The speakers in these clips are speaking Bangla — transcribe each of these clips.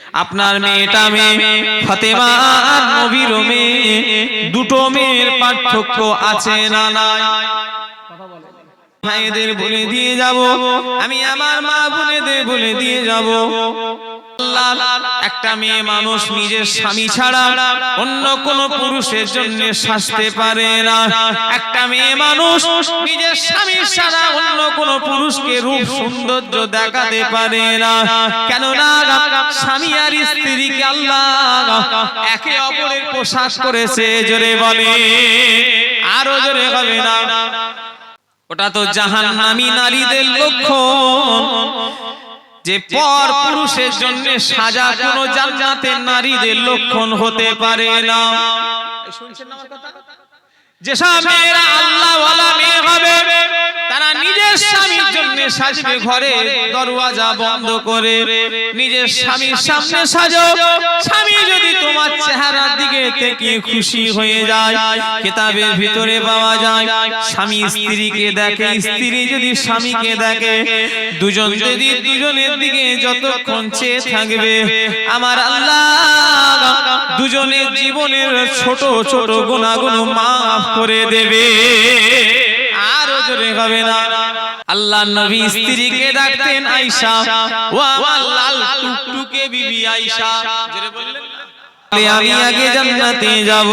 আপনার মেয়েটা মেয়ে, ফাতেমা আর নবীর মেয়ে, দুটো মেয়ের পার্থক্য আছে না নাই? ভাইদের বলে দিয়ে যাব, আমি আমার মা বোনেদের বলে দিয়ে যাব। একটা মেয়ে মানুষ নিজের স্বামী ছাড়া অন্য কোন পুরুষের জন্য সাজতে পারে না। একটা মেয়ে মানুষ নিজের স্বামী ছাড়া অন্য কোন পুরুষকে রূপ সৌন্দর্য দেখাতে পারে না। কেননা স্বামী আর স্ত্রীকে আল্লাহ একে অপরের পোশাক করেছে জোরে বলে, আরও জোরে হবে না। ওটা তো জাহান নামী নারীদের লক্ষণ যে পর পুরুষের জন্য সাজা কোন জান্নাতের নারীদের লক্ষণ হতে পারে না শুনছেন আমার কথা? যেসব মেয়েরা আল্লাহওয়ালা মেয়ে হবে তারা নিজের স্বামীর জন্য সাজবে ঘরে দরওয়াজা বন্ধ করে নিজের স্বামীর সামনে সাজো স্বামী যদি তোমার চেহারার দিকে থেকে খুশি হয়ে যায় কিতাবের ভিতরে পাওয়া যায় স্বামী স্ত্রীকে দেখে স্ত্রী যদি স্বামীকে দেখে দুজন যদি দুজনের দিকে যতক্ষণ চেয়ে থাকবে আমার আল্লাহ দুজনের জীবনের ছোট ছোট গুণাগুণ মাফ করে দেবে। আর জোরে হবে না। আল্লাহ নবী স্ত্রীকে ডাকতেন আয়শা। ও আমার লাল টুকটুকে বিবি আয়শা। জোরে বললেন? বলে, আমি আগে জান্নাতে যাব।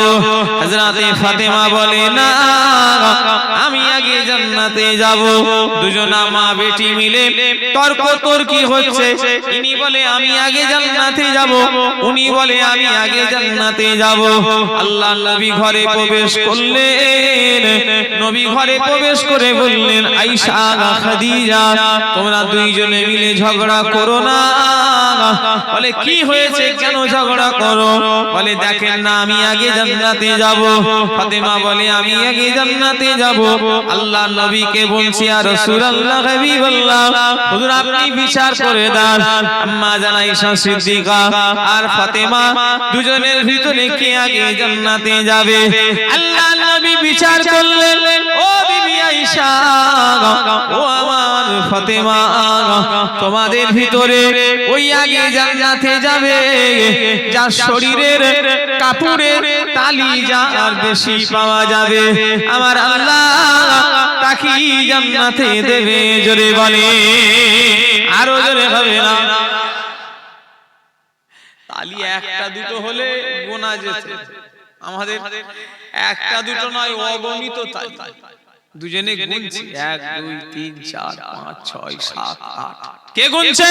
হযরতে ফাতেমা বলে না আমি আগে জান্নাতে যাব। দুজনা মা বেটি মিলে তর্ক তর্কি হচ্ছে। ইনি বলে আমি আগে জান্নাতে যাব। উনি বলে আমি আগে জান্নাতে যাব। আল্লাহ নবী ঘরে প্রবেশ করলেন। নবী ঘরে প্রবেশ করে বললেন, আয়েশা খাদিজা, তোমরা দুইজনে মিলে ঝগড়া করো না। বলে, কি হয়েছে? কেন ঝগড়া করো? বলে, দেখেন না, আমি আগে জান্নাতে যাব। ফাতেমা বলে, আমি আগে জান্নাতে যাব। আল্লাহ নবীকে বলছি আর রাসূলুল্লাহ, হাবিবাল্লাহ, হুজুর, আপনি বিচার করে দেন। আম্মা জানা ঈশা সিদ্দিকা আর ফাতেমা দুজনের ভিতরে কে আগে জান্নাতে যাবে? আল্লাহ নবী বিচার করলেন। ও বিবি আয়েশা ও আমার ফাতেমা তোমাদের ভিতরে ওই আগে জান্নাতে যাবে যার শরীরের কাপড়ের তালি যার বেশি পাওয়া যাবে আমার আল্লাহ তাকে জান্নাতে দেবে জোরে বলে আরও জোরে হবে না তালি একটা দুটো হলে গোনা যেত আমাদের একটা দুটো নয় অগণিত তালি দুজনে গুনছি। এক দুই তিন চার পাঁচ ছয় সাত আট। কে গুনছে?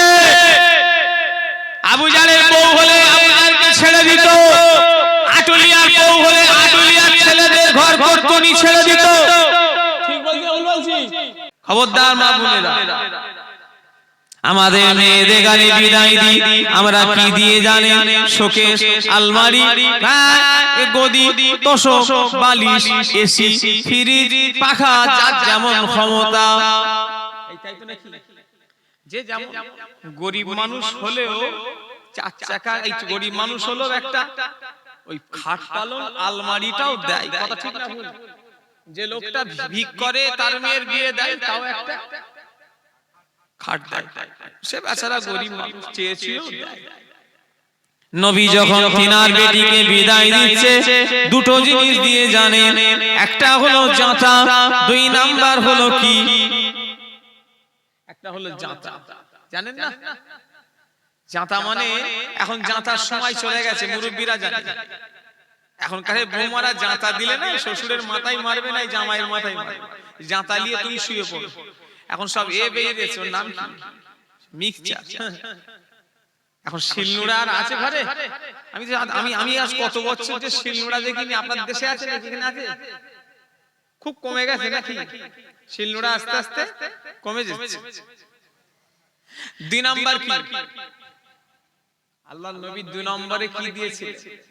আবু জালের বউ হলে আবু জালকে ছেড়ে দিত। আটুলিয়ার বউ হলে আটুলিয়ার ছেলেদের ঘর ঘরকনি ছেড়ে দিত। ঠিক বলছি বলছি। খবরদার মা বোনেরা। আমাদের মেয়েদের গানে বিদায় দিই। আমরা কি দিয়ে জানে শোকেশ আলমারি। হ্যাঁ, গদি তোষক বালিশ এসি ফ্রিজ পাখা যার যেমন ক্ষমতা। এইটাই তো নাকি? যে যেমন গরিব মানুষ হলেও চার চাকা এই গরিব মানুষ হলেও একটা ওই খাট পালন আলমারিটাও দেয়। কথা ঠিক না যে লোকটা ভিক করে তার মেয়ের বিয়ে দেয় তাও একটা। খাট দেয়। সে বেচারা গরিব মানুষ চেয়েছিল নবী যখন তিনার বেটিকে বিদায় দিচ্ছে দুটো জিনিস দিয়ে জানেন একটা হলো জাঁতা দুই নাম্বার হলো কি? একটা হলো জাঁতা জানেন না? জাঁতা মানে এখন জাঁতার সময় চলে গেছে মুরব্বীরা জানে। এখন কাছে বৌমারা জাঁতা দিলে না শ্বশুরের মাথায় মারবে না জামাইয়ের মাথায় মারবে। জাঁতা নিয়ে তুমি শুয়ে পড়ো। এখন সব এ বেরিয়েছে ওর নাম মিক্সচার। এখন শিলনোড়া আর আছে ঘরে? আমি আমি আমি আজ কত বছর যে শিলনোড়া দেখিনি আপনার দেশে আছে নাকি এখানে আছে? খুব কমে গেছে নাকি? শিলনোড়া আস্তে আস্তে কমে যাচ্ছে। দুই নাম্বার কি? আল্লাহ নবী দুই নম্বরে কি দিয়েছে ও দুনিয়া মানুষেরা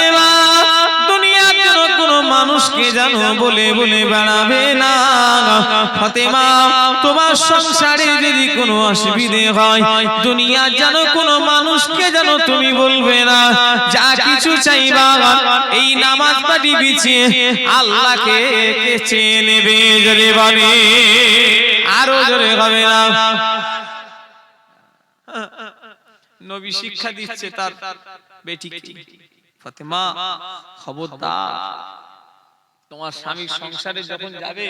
কে জানো বলে বলে বেড়াবে না। ফতেমা, তোমার সংসারে যদি কোনো অসুবিধে হয় দুনিয়া যেন কোনো মানুষকে যেন তুমি বলবে না, যা কিছু চাই বাবা এই নামাজ পাটি বিছিয়ে আল্লাহকে চেয়ে নেবে জোরে বলে। আরও জোরে হবে না। নবী শিক্ষা দিচ্ছে তার বেটিকে ফতেমা, খবরদার। তোমার স্বামীর সংসারে যখন যাবে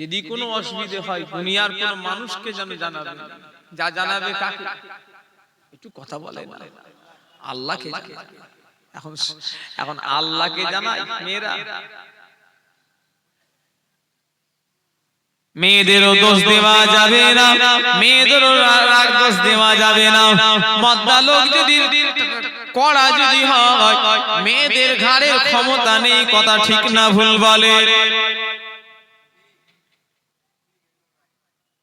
যদি কোনো অসুবিধে হয় দুনিয়ার কোন মানুষকে যেন জানাবে যা জানাবে কাকে? একটু কথা বলে না। আল্লাহকে এখন এখন আল্লাহকে জানাই মেয়েরা। মেয়েদেরও দোষ দেওয়া যাবে না। মেয়েদেরও রাগ দোষ দেওয়া যাবে না। মদ্দা লোক যদি কড়া যদি হয় মেয়েদের ঘাড়ের ক্ষমতা নেই কথা ঠিক না ভুল বলে।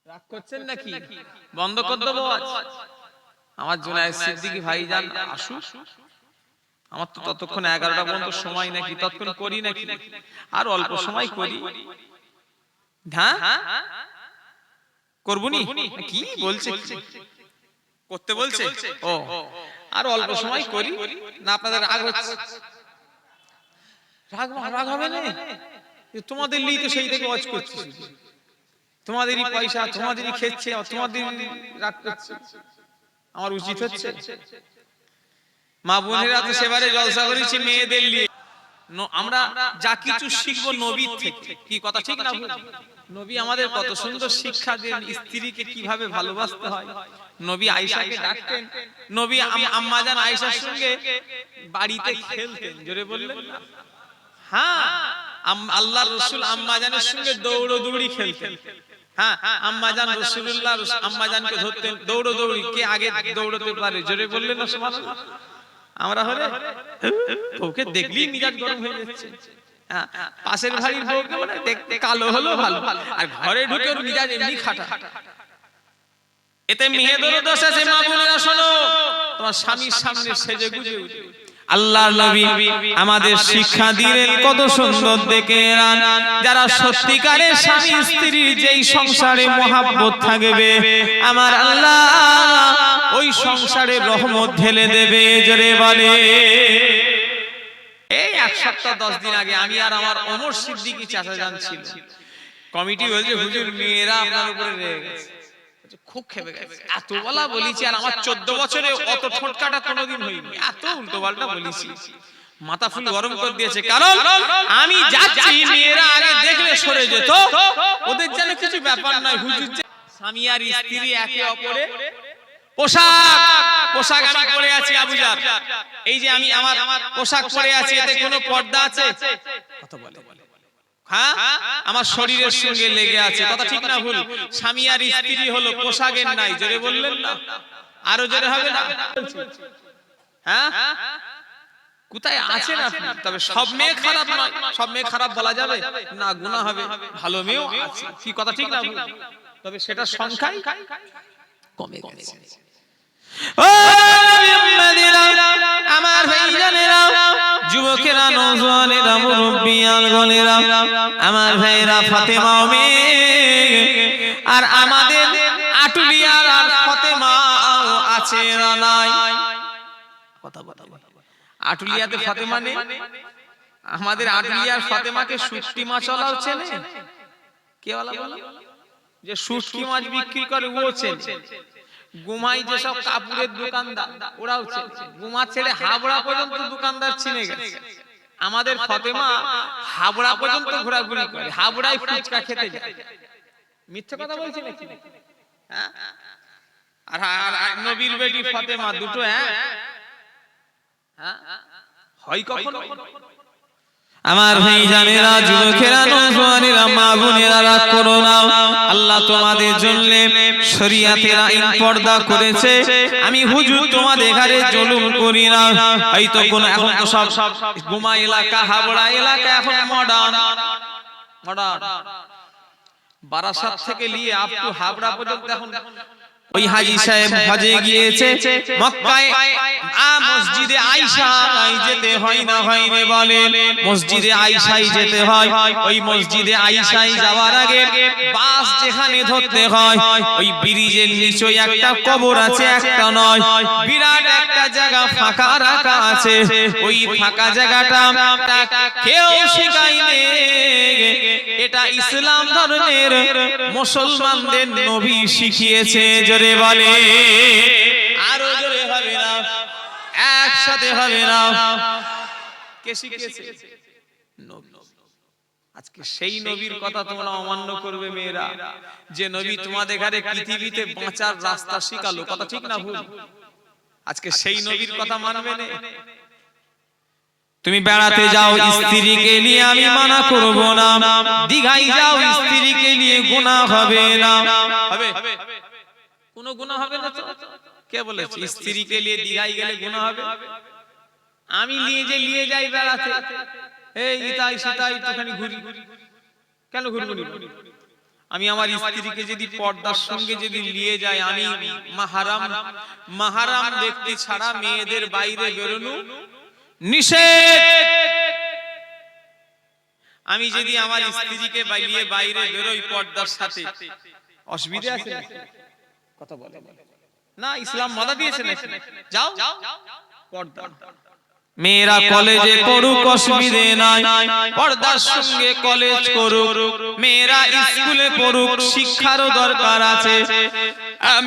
রাগ করছেন নাকি? বন্ধ কর দেবো আমার সিদ্দিকী ভাইজান আসুক। আমার তো ততক্ষণ এগারোটা পর্যন্ত সময় নাকি ততক্ষণ করি নাকি? আর অল্প সময় করি? হ্যাঁ? করবুনি কি বলছে? করতে বলছে? ও। আর অল্প সময় করি না আপনাদের রাগ হচ্ছে রাগ রাগ হবে না? তোমাদের লিই তো সেই থেকে ওয়াচ করছি। তোমাদেরই পয়সা তোমাদেরই খেচ্ছে তোমাদের রাগ করছে। আমার উচিত হচ্ছে। মা বোনেরা তো সেবারে জলসা করেছি মেয়েদের নিয়ে। আমরা যা কিছু শিখব নবীর থেকে। কি কথা ঠিক না নবী আমাদের কত সুন্দর শিক্ষা দেন স্ত্রীকে কীভাবে ভালোবাসতে হয়। নবী আয়েশাকে ডাকতেন। নবী আম- আম্মাজান আয়েশার সঙ্গে বাড়িতে খেলতেন। জোরে বললেন না? হ্যাঁ। আল্লাহ রসুল আম্মাজানের সঙ্গে দৌড়ো দৌড়ি খেলতেন। হ্যাঁ। আম্মাজান রসুল্লাহ আম্মাজানকে ধরতেন দৌড়দৌড়ি কে আগে দৌড়তে পারে? জোরে বললেন না সুবহানাল্লাহ? আমরা হলে ওকে দেখলেই মিজাজ গরম হয়ে যাচ্ছে। পাশের বাড়ির বউকে দেখতে কালো হলো ভালো। আর ঘরে ঢুকে ওর মিজাজ এমনি খাটা। এতে মেয়েদেরও দোষ আছে মা বোনেরা শোনো। তোমার স্বামীর সামনে সেজে গুজে উঠবে আল্লাহর নবী আমাদের শিক্ষা দিলেন কত সুন্দর দেখে রান। যারা সত্যিকারের স্বামী স্ত্রীর যেই সংসারে মহাব্বত থাকবে আমার আল্লাহ ওই সংসারে রহমত ঢেলে দেবে জোরে বলে। এই এক সপ্তাহ দশ দিন আগে আমি আর আমার অমর সিদ্দিকি চাচা যান ছিল। কমিটি বলছে হুজুর মেয়েরা আপনার উপরে রেগে গেছে খুব খেপে গেছে। এত বলা বলেছি আর আমার চোদ্দ বছরে অত কোনোদিন হয়নি। এত উল্টো পাল্টা বলেছি। মাথা ফুল গরম করে দিয়েছে। কারণ আমি যাচ্ছি মেয়েরা আগে দেখলে সরে যেত। ওদের যেন কিছু ব্যাপার নয়। হুজুর স্বামী আর স্ত্রী একে অপরে পোশাক। পোশাক। আমি পরে আছি আবুজার এই যে আমি আমার পোশাক পরে আছি এতে কোনো পর্দা আছে? কথা বলে? হ্যাঁ? আমার শরীরের সঙ্গে লেগে আছে। কথা ঠিক না ভুল। স্বামী আর স্ত্রী হলো পোশাকের নাই। জোরে বললেন না। আরও জোরে হবে না? হ্যাঁ? কোথায় আছেন আপনি তবে সব মেয়ে খারাপ নয়। সব মেয়ে খারাপ বলা যাবে? না গুণা হবে। ভালো মেয়েও আছে। কি কথা? ঠিক না ভুল? তবে সেটা সংখ্যাই? কমে গেছে। আমার ভাইরা ফাতেমা আর আমাদের আটুলিয়ার আটুলিয়াতে ফাতেমা নেই? আমাদের আটুলিয়ার ফাতেমাকে সুটকি মাছ ওলাও চেনে কে ওলা যে শুটকি মাছ বিক্রি করে, ও চেনে গুমাই যেসব কাপড়ের দোকানদার, ওরাও গুমা ছেড়ে হাবড়া পর্যন্ত দোকানদার চিনে গেছে। আমাদের ফতেমা হাবড়া পর্যন্ত ঘোরাঘুরি করে, হাবড়ায় ফুচকা খেতে যায়। মিথ্যে কথা বলছি নাকি? হ্যাঁ? আর নবীর বেটি ফতেমা, দুটো হ্যাঁ? হয় কখনো? আমার ভাই জানেরা যুবকেরা নজওয়ানেরা মা বোনেরা রাগ করো না আল্লাহ তোমাদের জন্য শরিয়াতের আইন পর্দা করেছে। আমি হুজুর তোমাদের ঘরে জুলুম করি না। হয়তো কোন এখন তো সব সব গুমা এলাকা হাবড়া এলাকা এখন মডার্ন মডার্ন বারাসাত থেকে নিয়ে আপ টু হাবড়া পর্যন্ত এখন ওই হাজি সাহেব হজে গিয়েছে, মক্কায়, আ মসজিদে আয়েশা নাই যেতে হয় না, হয় রে, বলে। মসজিদে আয়েশাই যেতে হয়, ওই মসজিদে আয়েশাই যাওয়ার আগে বাস যেখানে ধরতে হয়, ওই ব্রিজের নিচে একটা কবর আছে, একটা নয়। বিরাট একটা জায়গা ফাঁকা রাখা আছে, ওই ফাঁকা জায়গাটা কেউ শিখাইনে এটা ইসলাম ধর্মের মুসলমানদের নবী শিখিয়েছে, জোরে বলে। আরও জোরে হবে না। একসাথে হবে না। কে শিখিয়েছে? আজকে সেই নবীর কথা তোমরা অমান্য করবে মেয়েরা। যে নবী তোমাদের ঘরে পৃথিবীতে বাঁচার রাস্তা শিখালো। কথা ঠিক না ভুল? আজকে সেই নবীর কথা মানবে না? তুমি বেড়াতে যাও স্ত্রীকে নিয়ে আমি মানা করব না। দিঘাই যাও স্ত্রীকে নিয়ে গুনাহ হবে না। হবে। কোনো গুনাহ হবে না তো? কে বলেছে? স্ত্রীকে নিয়ে দিঘাই গেলে গুনাহ হবে? আমি নিয়ে যে নিয়ে যাই বেড়াতে। এই ইতাই সিতাই একটুখানি ঘুরি। কেন ঘুরবো না? আমি আমার স্ত্রীকে যদি পর্দার সঙ্গে যদি নিয়ে যাই আমি মাহারাম মাহারাম ব্যক্তি ছাড়া মেয়েদের বাইরে বেরোনো নিষেধ। আমি যদি আমার স্ত্রীকে বাইরে বাইরে বেরোই পর্দার সাথে। অসুবিধা আছে? কথা বলে না ইসলাম মাদা দিয়েছে? যাও। পর্দা। মেয়েরা কলেজে করুক অসুবিধে নাই। পর্দার সঙ্গে কলেজ করুক। মেয়েরা স্কুলে পড়ুক শিক্ষারও দরকার আছে।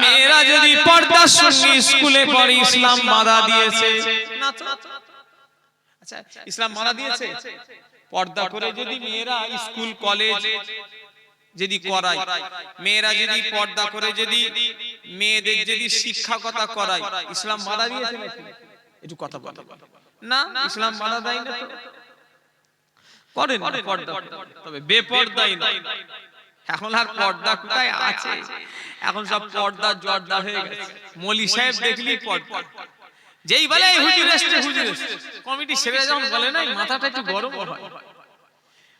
মেয়েরা যদি পর্দার সঙ্গে স্কুলে পড়ে ইসলাম মাদা দিয়েছে। না। আচ্ছা ইসলাম মানা দিয়েছে? পর্দা করে যদি মেয়েরা স্কুল কলেজ যদি করায় মেয়েরা যদি পর্দা করে যদি মেয়েদের যদি শিক্ষকতা করায় ইসলাম মানা দিয়েছে? একটু কথা বলো। না ইসলাম মানা দেয় না তো? করেন পর্দা তবে বেপর্দাই না। এখন আর পর্দা কোথায় আছে? এখন সব পর্দা জর্দা হয়ে গেছে। মলি সাহেব দেখলি পর্দা? যেই বলে হুজুর এসছে হুজুর কমিটি সেরে যখন বলে না মাথাটা একটু গরম হয়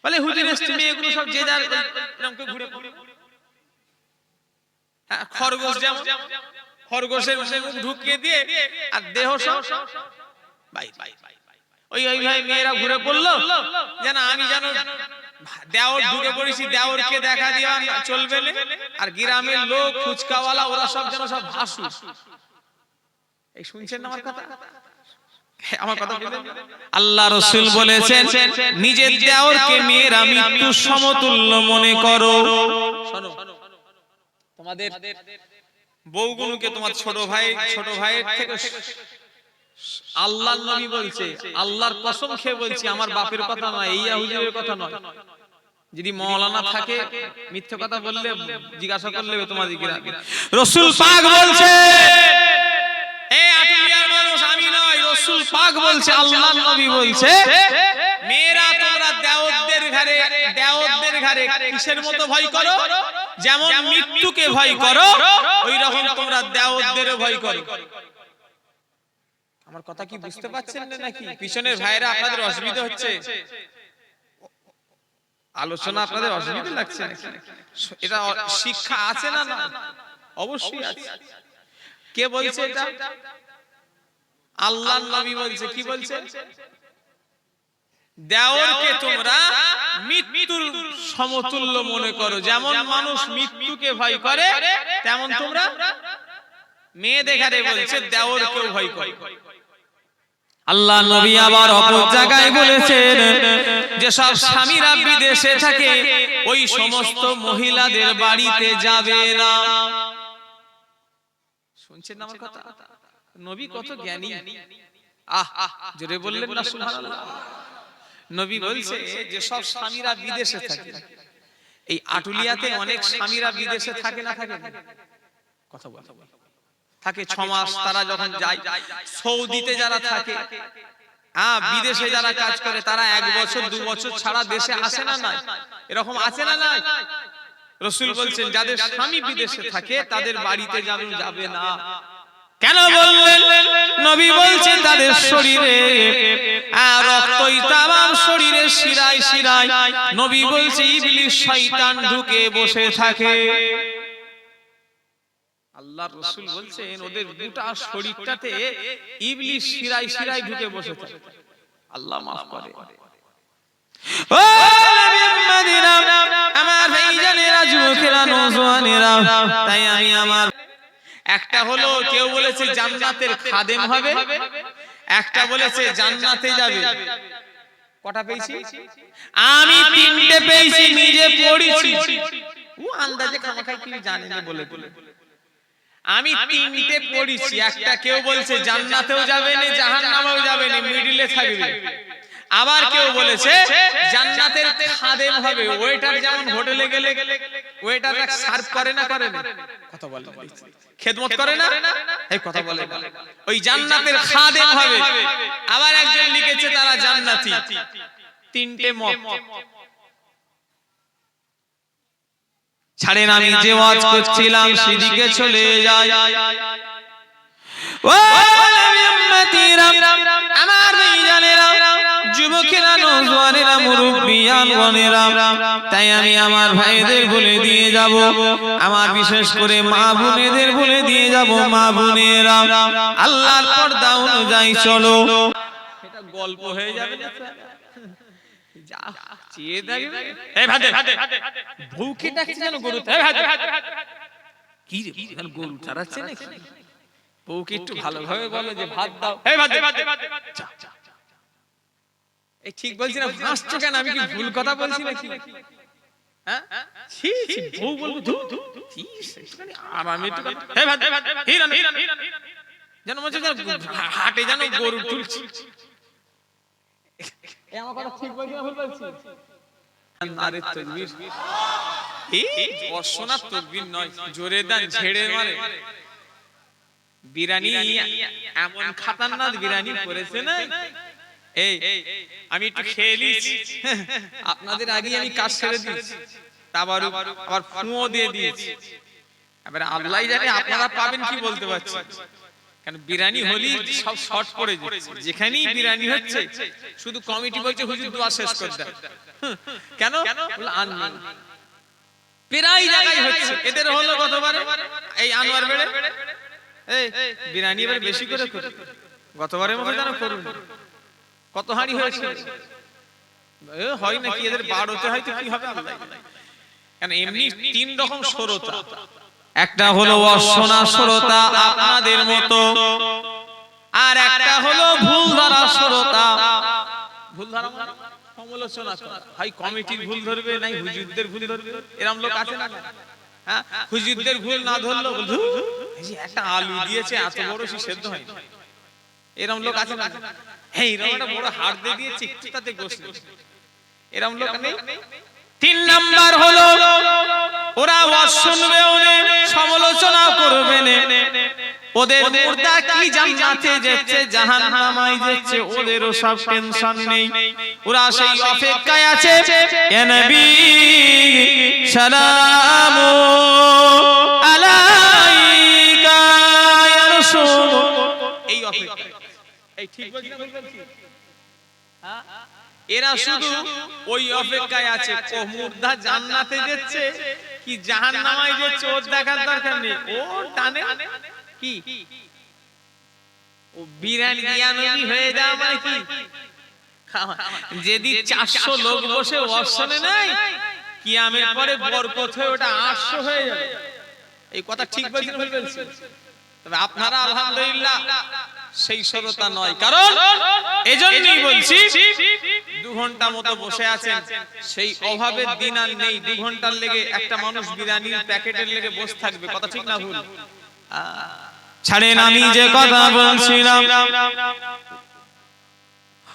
বলে হুজুর এসছে মেয়েগুলো সব যে যার এরকম ঘুরে। হ্যাঁ, খরগোশ যেমন খরগোশের মুখ ঢুকিয়ে দিয়ে আর দেহ সব বাই বাই ওই ওই ভাই মেয়েরা ঘুরে পড়ল যেন আমি জানো দেওর ঢুকে পড়েছি দেওরকে দেখা দিয়া চলবে আর গ্রামের লোক ফুচকাওয়ালা ওরা সব যেন সব ভাসু এই শুনছেন আমার কথা? আমার কথা আল্লাহ রসুল বলেছেন নিজের দেওরকে মেয়েরা মৃত্যু সমতুল্য মনে করো। শোনো তোমাদের বউগুলোকে তোমার ছোট ভাই ছোট ভাইয়ের থেকে আল্লাহর নবী বলছে আল্লাহর কসম খেয়ে বলছি আমার বাপের কথা নয় এই হুজুরের কথা নয়। যদি মৌলানা থাকে মিথ্যে কথা বললে জিজ্ঞাসা করলে তোমার রসুল পাক বলছে এই আটুলিয়ার মানুষ আমি নয় রসুল পাক বলছে আল্লাহর নবী বলছে মেয়েরা তোমরা দেওরদের ঘরে দেওরদের ঘরে কিসের মতো ভয় করো? যেমন মৃত্যুকে ভয় করো ওই রকম তোমরা দেওরদের ভয় করো। আমার কথা কি বুঝতে পারছেন না নাকি? পিছনের ভাইরা আপনাদের অসুবিধা হচ্ছে? আলোচনা আপনাদের অসুবিধা লাগছে? এটা শিক্ষা আছে না না? অবশ্যই আছে। কে বলছে এটা? আল্লাহ নবী বলছে কি বলছে? দেওরকে তোমরা মৃত্যুর সমতুল্য মনে করো। যেমন মানুষ মৃত্যুকে ভয় করে তেমন তোমরা মেয়ে দেখারে বলছে দেওরকেও ভয় করে। আল্লাহ নবী আবার অপর জায়গায় বলেছেন যে সব স্বামীরা বিদেশে থাকে ওই সমস্ত মহিলাদের বাড়িতে যাবে না। শুনছেন আমার কথা? নবী কত জ্ঞানী। আহ আহ জোরে বললেন না সুবহানাল্লাহ। নবী বলছে যে সব স্বামীরা বিদেশে থাকে। এই আটুলিয়াতে অনেক স্বামীরা বিদেশে থাকে না থাকে কথা বল। থাকে ছ মাস তারা যখন যায় সৌদিতে যারা থাকে হ্যাঁ বিদেশে যারা কাজ করে তারা এক বছর দু বছর ছাড়া দেশে আসে না না এরকম আছে না না রসুল বলছেন যাদের স্বামী বিদেশে থাকে তাদের বাড়িতে যাবে যাবে না। কেন বললেন? নবী বলছেন তাদের শরীরে আহ, রক্তই তামাম শরীরে শিরায় শিরায় নবী বলছে ইবলিশ শয়তান ঢুকে বসে থাকে। আল্লাহ রসুল বলছেন ওদের গোটা শরীরটাতে ইবলিশ শিরাই শিরাই ঢুকে বসে থাকে। আল্লাহ মাফ করে। ও নবী মদিনা, আমার ভাইজানেরা যুবকেরা নওজোয়ানেরা তাই আমি আমার একটা হলো কেউ বলেছে জান্নাতের খাদেম হবে একটা বলেছে জান্নাতে যাবে। কটা পেয়েছি? আমি তিনটে পেয়েছি নিজে পড়েছি। ও আন্দাজে খামাখাই কি জানে না বলে বলে। আমি তিনটে পড়েছি একটা কেউ বলছে জান্নাতেও যাবে না জাহান্নামেও যাবে না মিডিলে থাকবে। আবার কেউ বলেছে জান্নাতের খাদেম হবে। ওয়েটার যেমন হোটেলে গেলে ওয়েটার সার্ভ করে না করে না। কথা বলে খেদমত করে না? এই কথা বলে ওই জান্নাতের খাদেম হবে। আবার একজন লিখেছে তারা জান্নাতি। তিনটে মত। ছাড়েন আমি যে ওয়াজ করছিলাম সেদিকে চলে উম্মতিরা, আমার যুবকেরা তাই আমি আমার ভাইদের বলে দিয়ে যাব। আমার বিশেষ করে মা বোনেদের বলে দিয়ে যাব। মা বোনেরা আল্লাহর পর্দা অনুযায়ী চলো এটা গল্প হয়ে যাবে। কি গরু চারাচ্ছে নাকি? বউকে একটু ভালোভাবে বলো যে ভাত দাও। এই ঠিক বলছি না হাসছো কেন? আমি কি ভুল কথা বলছি নাকি? হাটে যেন গরু তুলছি আমার কথা ঠিক বলছি না ভুল বলছি? আরে তকবীর এই বর্ষনা তকবীর নয় জোরে দান ঝেড়ে মারে। বিরানি এমন খাতারনাক বিরানি করেছে না এই আমি একটু খেয়ে নিয়েছি আপনাদের আগে আমি কাজ ছেড়ে দিয়েছি। তারপর আবার ফুঁও দিয়ে দিয়েছি। এবার আল্লাহ জানে আপনারা পাবেন কি বলতে পারছি। কারণ বিরানি হলি সব শর্ট পড়ে যাচ্ছে যেখানেই বিরানি হচ্ছে শুধু কমিটি বলছে হুজুর দোয়া শেষ করে দেন। কেন? নেই। প্রায় জায়গায় হচ্ছে। এদের হলো গতবারে এই আনোয়ার বেড়ে? এই বিরানি এবার বেশি করে করুন গতবারের মতো যেন করুন। কত হাঁড়ি হয়েছে? হয় নাকি এদের বারোতে হয়তো কি হবে কেন এমনি তিন রকম সরতা। একটা হলো অসনা সরতা আপনাদের মতো, আর একটা হলো ভুল ধরা সরতা। ভুল ধরা মানে সমালোচনা করা। হয় কমিটির ভুল ধরবে নাই, হুজুরদের ভুল ধরবে? এরকম লোক আছে না? হ্যাঁ? হুজুরদের ভুল না ধরলো একটা আলু দিয়েছে, এত বড় সে সেদ্ধ হয় এরকম লোক আছে না? হ্যাঁ এরকম একটা বড় হাড় দিয়ে দিয়েছে তাতে। এরকম লোক নেই? তিন নাম্বার হলো, ওরা ওয়াজ সমালোচনা করবে না। ওদের মুর্দা কি জান্নাতে যাচ্ছে, জাহান্নামায় যাচ্ছে, ওদেরও সব টেনশন নেই। ওরা সেই অপেক্ষায় আছে, এ নবী সালামু এরা শুধু ওই অপেক্ষায় আছে। ও মুর্দা জান্নাতে যাচ্ছে কি জাহান্নামায় যাচ্ছে ওর দেখার দরকার নেই। ও টানে? কি? ও বিরানি বিয়ানবি হয়ে যাওয়া মানে কি? খাওয়া। যেদিন চারশো লোক বসে অর্শনে নাই। কি আমের পরে বরকত হয়ে ওটা আটশো হয়ে যাবে। এই কথা ঠিক বলছি না বলছি তবে আপনারা আলহামদুলিল্লাহ সেই সরতা নয়। কারণ এজন্যই বলছি দু ঘণ্টা মতো বসে আছেন। সেই অভাবের দিন আর নেই। দু ঘণ্টার লেগে একটা মানুষ বিরিয়ানির প্যাকেটের লেগে বসে থাকবে। কথা ঠিক না ভুল? ছাড়েন আমি যে কথা বলছিলাম।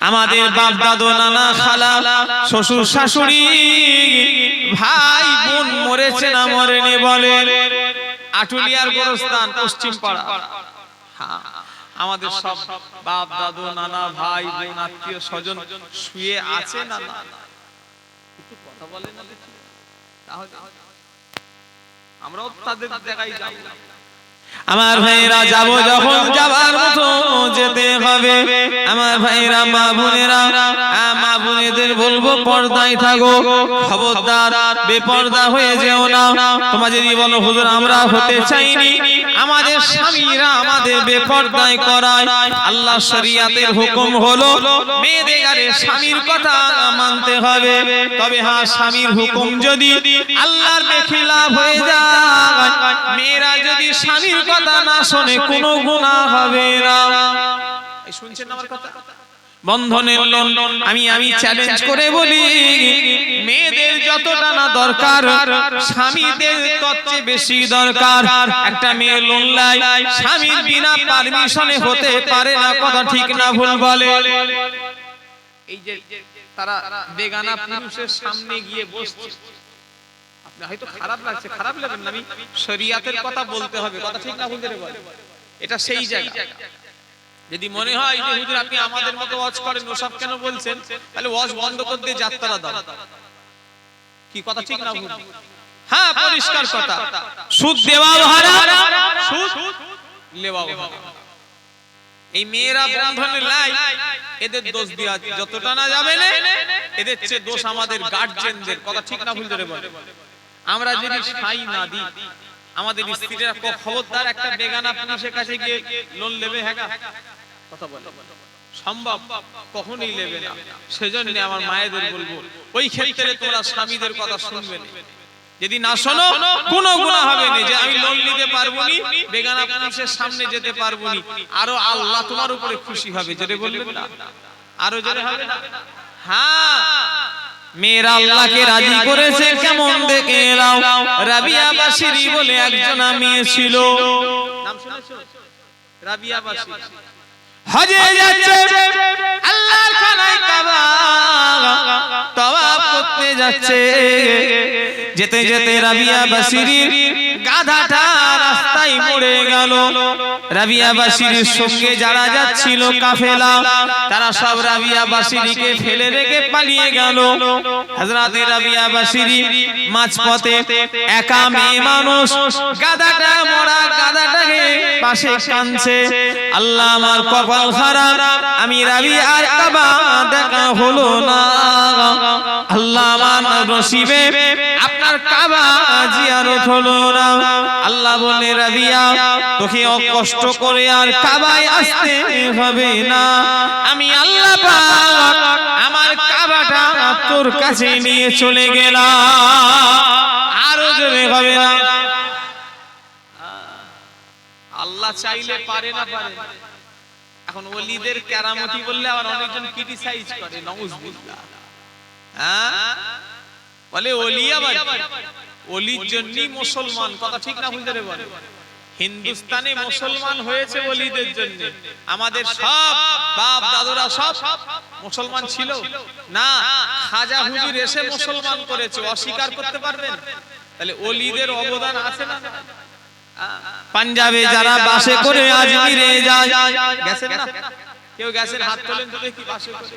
আমাদের বাপ দাদু নানা খালা শ্বশুর শাশুড়ি ভাই বোন মরেছে না মরেনি বলে। আটুলিয়ার গোরস্থান পশ্চিম পাড়া হ্যাঁ। আমাদের সব বাপ দাদু নানা ভাই বোন আত্মীয় স্বজন শুয়ে আছে না না একটু কথা বলে না তাহলে আমরাও তাদের জায়গায় যাব। আমার ভাইরা যাব যখন যাবার মতো যেতে হবে। আমার ভাইরা মা বোনেরা মা বোনেদের বলব পর্দায় থাকো। খবরদার বেপর্দা হয়ে যেও না। যদি বলো হুজুর আমরা হতে চাইনি। আমাদের স্বামীরা আমাদের বেপর্দায় করায়। আল্লাহ শরিয়াতের হুকুম হলো মেয়েদের স্বামীর কথা মানতে হবে। তবে হ্যাঁ স্বামীর হুকুম যদি আল্লাহর বেখিলাফ হয়ে যায় মেয়েরা যদি স্বামীর কথা না শোনে কোনো গুনাহ হবে না। বন্ধনের লোন, আমি আমি চ্যালেঞ্জ করে বলি, মেয়েদের যতটা না দরকার, স্বামীদের তচ্ছে বেশি দরকার। একটা মেয়ে লোন লাই স্বামীর বিনা পারমিশনে হতে পারে না, কথা ঠিক না ভুল বলে। এই যে তারা বেগানা পুরুষের সামনে গিয়ে বসছে। হয়তো খারাপ লাগছে খারাপ লাগবে না আমি শরিয়াতের কথা বলতে হবে কথা ঠিক না ভুল বলে এটা সেই জায়গা। যদি মনে হয় যে হুজুর আপনি আমাদের মতো ওয়াজ করেন ওসব কেন বলছেন? তাহলে ওয়াজ বন্ধ করে দিয়ে যাত্রা দাও। কি কথা ঠিক না ভুল হ্যাঁ পরিষ্কার কথা। সুদ দেওয়াও হারাম সুদ লেওয়াও হারাম। এই মেয়েরা বন্ধনে লাই এদের দোষ দিয়া যতটা না যাবে না এদের চেয়ে দোষ আমাদের গার্জেনদের কথা ঠিক না ভুল ধরে বলে। আমরা যদি সাই না দিই আমাদের স্ত্রীরা ক- খবরদার একটা বেগানা পুলিশের কাছে গিয়ে লোন নেবে হ্যাঁ কথা বলে। সম্ভব কখনোই নেবে না। সেজন্য আমার মায়েদের বলব ওই ক্ষেত্রে তোমরা স্বামীদের কথা শুনবে না। যদি না শোনো কোনো গুণা হবে না। যে আমি লোন নিতে পারব নি বেগানা পুলিশের সামনে যেতে পারব নি আরও আল্লাহ তোমার উপরে খুশি হবে যদি বলবে না। আরও জোরে হবে না। হ্যাঁ। মেয়েরা আল্লাহকে রাজি করেছে কেমন দেখে রাবিয়া বাসিরি বলে একজন মেয়ে ছিল। নাম শুনেছো? রাবিয়া বাসিরি হজে যাচ্ছে আল্লাহর খানায় কাবা। তওয়াফ করতে যাচ্ছে। যেতে যেতে রাবিয়া বাসিরির গাধাটা রাস্তায় পড়ে গেল। রাবিয়া বাসিরির সঙ্গে যারা যাচ্ছিল কাফেলা, তারা সব রাবিয়া বাসিরিকে ফেলে রেখে পালিয়ে গেল। হযরতে রাবিয়া বাসিরি মাঝপথে একা মেয়ে মানুষ গাধাটা মরা গাধাটাকে পাশে কাঁদছে। আল্লাহ আমার কপাল খারাপ আমি রাবি আর কাবা দেখা হলো না। আল্লাহ আমার নসিবে আপনার কাবা জিয়ারত হলো না। আল্লাহ বলে রাবিয়া তোকে কষ্ট করে আর কাবায় আসতে হবে না। আমি আল্লাহ পাক আমার তোর কাছে নিয়ে চলে গেলাম। আল্লাহ চাইলে পারে না পারে। এখন ওলিদের কেরামতি বললে আবার অনেকজন ক্রিটিসাইজ করে নউজবিল্লাহ হ্যাঁ? বলে ওলি আবার ওলির জন্যই মুসলমান, কথা ঠিক না ভুলতে বলে। হিন্দুস্তানে মুসলমান হয়েছে ওলিদের জন্য। আমাদের সব বাপ দাদুরা সব মুসলমান ছিল। না খাজা হুজুর এসে মুসলমান করেছে। অস্বীকার করতে পারবেন? তাহলে ওলিদের অবদান আছে না পাঞ্জাবে যারা বাসে করে আজমিরে যায়। গেছেন না? কেউ গেছেন? হাত তোলেন তো দেখি বাসে করে।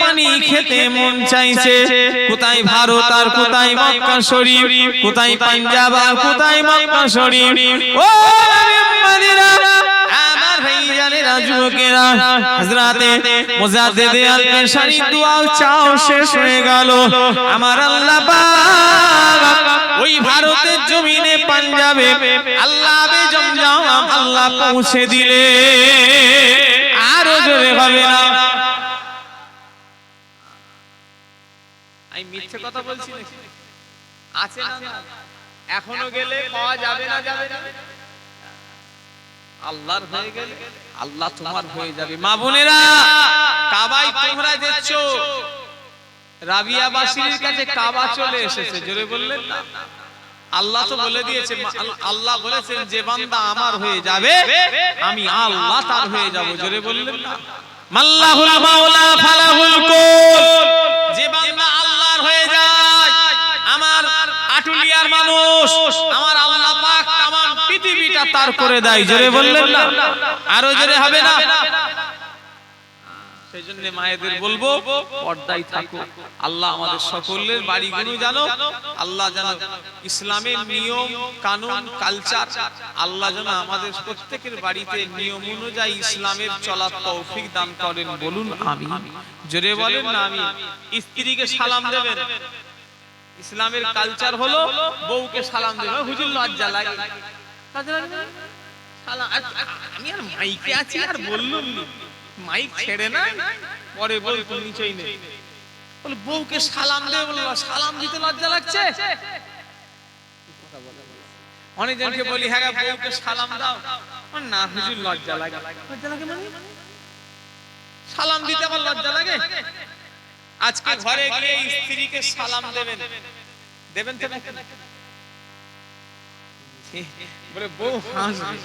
পানি খেতে মন চাইছে। কোথায় ভারত আর কোথায় মক্কা শরীফ? কোথায় পাঞ্জাব আর কোথায় মক্কা শরীফ? ও নবী আমার যুবকেরা হযরতে মুজাদ্দিদে আল-পেশানি দোয়া চাও শেষ হয়ে গেল। আমার আল্লাহ পাক ওই ভারতের জমিনে পাঞ্জাবে আল্লাহ বে জমজম আল্লাহ পৌঁছে দিলে। আরও জোরে হবে না? আমি মিথ্যে কথা বলছি নাকি? আছে না? এখনও গেলে পাওয়া যাবে না যাবে না? আল্লাহর হয়ে গেলে আল্লাহ তোমার হয়ে যাবে। মা বোনেরা কাবাই তোমরা যাচ্ছ রাবিয়া বাসির কাছে কাবা চলে এসেছে। জোরে বললেন না? আল্লাহ তো বলে দিয়েছে আল্লাহ বলেছেন যে বান্দা আমার হয়ে যাবে আমি আল্লাহ তার হয়ে যাব জোরে বললেন না। মাল্লাহুল মাওলা ফালাহুল কুল। যে বান্দা আটুলিয়ার মানুষ। আমার আল্লাহ পাক তামাম পৃথিবীটা তার করে দেয়, জোরে বললেন না? আরও জোরে হবে না? মায়েদের বলব, পর্দায় থাকো। আল্লাহ আমাদের সকলের বাড়িগুলো জানো আল্লাহ জানো ইসলামের নিয়ম, কানুন, কালচার, আল্লাহ যেন আমাদের প্রত্যেকের বাড়িতে নিয়ম অনুযায়ী ইসলামের চলার তৌফিক দান করেন। বলুন আমি জোরে বলেন না আমি স্ত্রীকে সালাম দেবেন। ইসলামের কালচার হলো বউকে সালাম দেবে হুজুর লজ্জা লাগে। আমি আর মাইকে আছি, আর বললুম মাইক ছেড়ে না পরে বল নেই। বউকে সালাম দে সালাম দিতে লজ্জা লাগছে? অনেকজনকে বলি হ্যাঁ বউকে সালাম দাও। না, হুজুর লজ্জা লাগে। লজ্জা লাগে মানে? সালাম দিতে আমার লজ্জা লাগে? আজকে ঘরে গিয়ে স্ত্রীকে সালাম দেবেন। দেবেন। তো নাকি? বলে বউ হাসবে।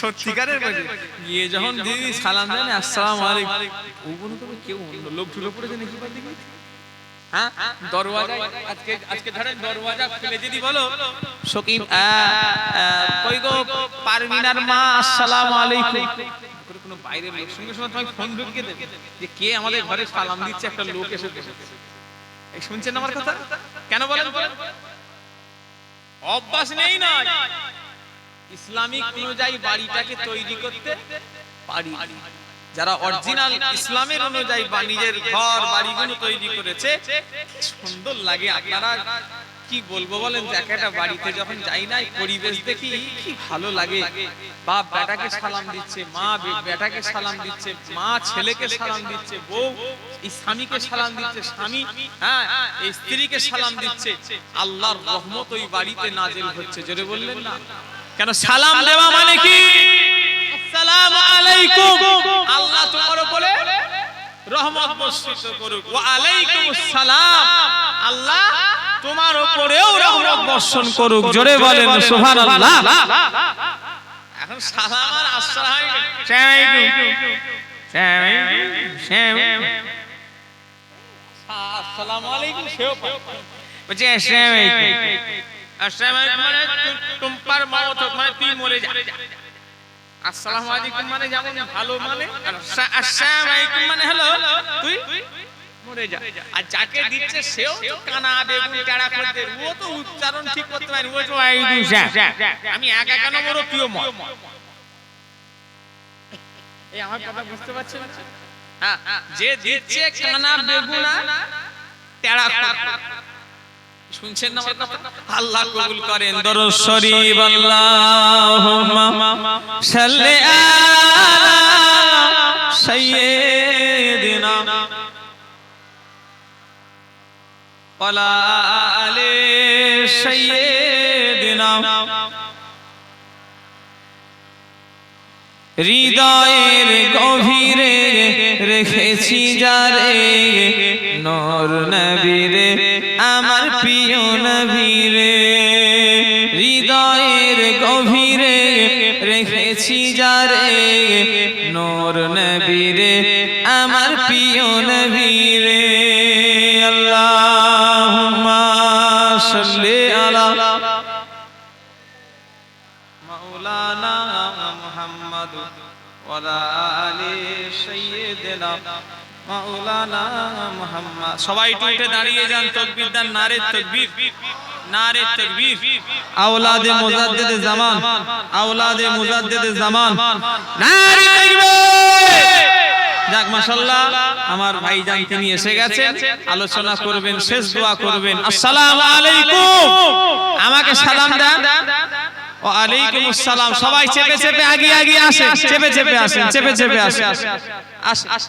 সত্যিকারের বলে গিয়ে যখন দিদি সালাম দেন আসসালামু আলাইকুম। ও তো কেউ অন্য লোক পড়েছে নাকি বাদ দিকে? হ্যাঁ? দরওয়াজা আজকে আজকে ধরেন দরওয়াজা খুলে যদি বলো সকিম কই গো? পারমিনার মা আসসালামু আলাইকুম। কোনো বাইরের লোক সঙ্গে সঙ্গে তোমাকে ফোন ঢুকিয়ে দেবে যে কে আমাদের ঘরে সালাম দিচ্ছে, একটা লোক এসে বসেছে এই শুনছেন আমার কথা? কেন বলেন? অভ্যাস নেই না। ইসলামিক অনুযায়ী বাড়িটাকে তৈরি করতে পারি। যারা অরিজিনাল ইসলামের অনুযায়ী বা নিজের ঘর, বাড়িগুলো তৈরি করেছে, সুন্দর লাগে। আপনারা কি বলব বলেন? একটা বাড়িতে যখন যাই না, এই পরিবেশ দেখি কি ভালো লাগে। বাপ বেটাকে সালাম দিচ্ছে, মা বেটাকে সালাম দিচ্ছে, মা ছেলেকে সালাম দিচ্ছে, বউ, এই স্বামীকে সালাম দিচ্ছে, স্বামী হ্যাঁ এই স্ত্রীকে সালাম দিচ্ছে। আল্লাহর রহমত ওই বাড়িতে নাজিল হচ্ছে, জোরে বললেন না? কেন সালাম দেওয়া মানে কি? আসসালামু আলাইকুম। আল্লাহ তোমার উপরে রহমত বর্ষিত করুক ওয়া আলাইকুমুস সালাম আল্লাহ তোমার উপরেও রহমত বর্ষণ করুক জোরে বলেন সুবহানাল্লাহ এখন সালাম আর আসসালাম আসসালামু আলাইকুম সেও। বলছে আসসালামু আলাইকুম আসসালামু আলাইকুম মানে তু- তোমার মানে তুই মরে যা আসসালামু আলাইকুম মানে যেমন ভালো মানে আসসালামু আলাইকুম মানে হলো তুই মরে যা। আর যাকে দিচ্ছে সেও তো কানা বেগুন টেড়া করতে ও তো উচ্চারণ ঠিক করতে পারে ও তো। আমি একা কেন মরো তুইও মর এই আমার কথা বুঝতে পারছেন? হ্যাঁ যে দিচ্ছে কানা বেগুনা টেড়া শুনছেন না আল্লাহ কবুল করেন। দরুদ শরীফ আল্লাহুম্মা সাল্লি আলা সাইয়্যিদিনা ওয়ালা আলি সাইয়্যিদিনা হৃদয়ের গভীরে রেখেছি যারে নর নবীরে আমার প্রিয় নবীরে। হৃদয়ের গভীরে রেখেছি যারে সবাই উঠে দাঁড়িয়ে যান, তাকবীর দেন, নারে তাকবীর নারে তাকবীর। আওলাদে মুজাদ্দিদ জামান, আওলাদে মুজাদ্দিদ জামান। নারে যাক, মাশাআল্লাহ, আমার ভাইজান তিনি এসে গেছেন, আলোচনা করবেন, শেষ দোয়া করবেন। আসসালামু আলাইকুম! আমাকে সালাম দেন। ও আলাইকুম আসসালাম। সবাই চেপে চেপে আগে আগে আসেন, চেপে চেপে আসেন, চেপে চেপে আসেন। আস আস